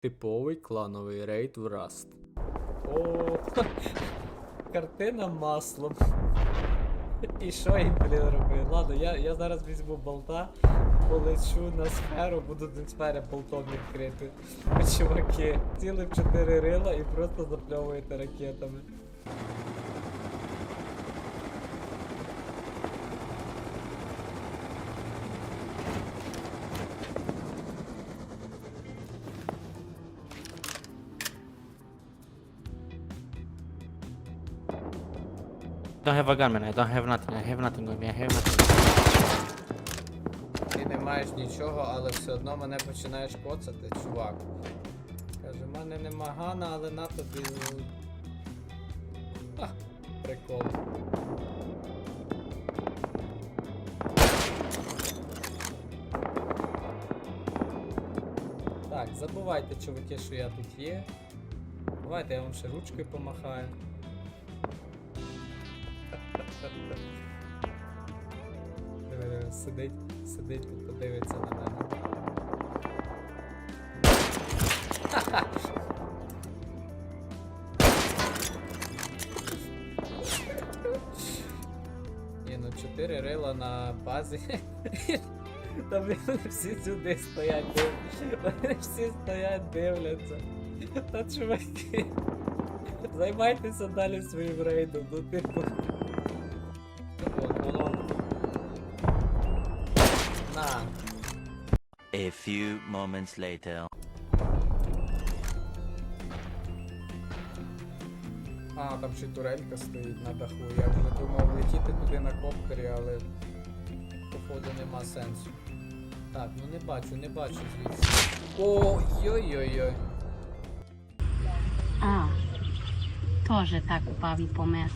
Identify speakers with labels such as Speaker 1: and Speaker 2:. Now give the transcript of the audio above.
Speaker 1: Типовий клановий рейд в Rust. О, картина маслом. І що їм, блін, робити? Ладно, я, я зараз візьму болта, полечу на сферу, буду до сфери болтом відкрити. Чуваки, цілих чотири рила і просто запльовуєте ракетами.
Speaker 2: Don't have a gun, man. I don't have nothing. I have nothing with me. I have nothing.
Speaker 1: Ти не маєш нічого, але все одно мене починаєш коцати, чувак. Каже, в мене нема гана, але на тобі. Прикол. Так, забувайте, чуваки, що я тут є. Давайте я вам ще ручкою помахаю. Диви, Сидить, сидить тут, подивиться на мене. Ні, ну 4 рила на базі. Та блін, всі сюди стоять, вони всі стоять, дивляться. Та чуваки. Займайтеся далі своїм рейдом, ну типу.
Speaker 3: A few moments later.
Speaker 1: А, там ще й турелька стоїть на даху. Я вже думав летіти туди на коптері, але походу нема сенсу. Так, ну не бачу, не бачу звідси. Ой-ой-ой-ой.
Speaker 4: А, теж так впав і помер.